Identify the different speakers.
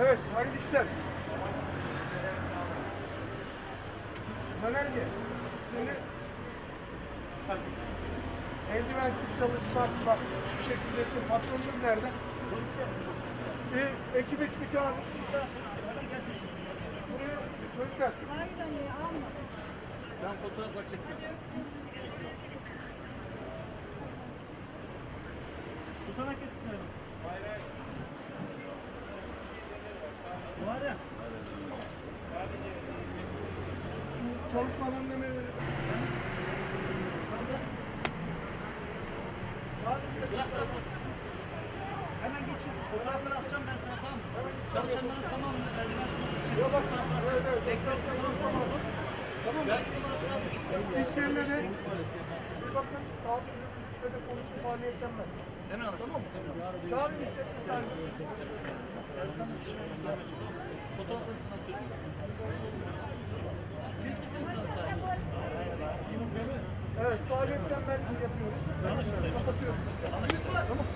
Speaker 1: Evet, hayırlı işler. Dönerci, şimdi eldivensiz çalışmak, bak şu şekildesin, patronun nerede? Bir ekip ekip çağır. Buraya çocuklar.
Speaker 2: Hayır anne almadım.
Speaker 3: Ben fotoğraflar çekeceğim. Tutanak etsin. Hayır hayır.
Speaker 1: Şu çalışma alanlarını
Speaker 3: Hemen geçin. Fotoğrafları atacağım ben sana tamam mı? Çalışanların tamamını sunmak
Speaker 1: Ya bak, evet, evet.
Speaker 3: Eklasyon tamam mı? Tamam. Belki numarasını atmak istemiyorum.
Speaker 1: İş yerine de bir bakın saat de de konuşup faaliyetten ben. Tamam mı? Çağırın işte bir faaliyetten ben yapıyoruz.
Speaker 3: Anlaşıldı.
Speaker 1: Kapatıyoruz.
Speaker 3: Anlaşıldı.
Speaker 1: Tamam.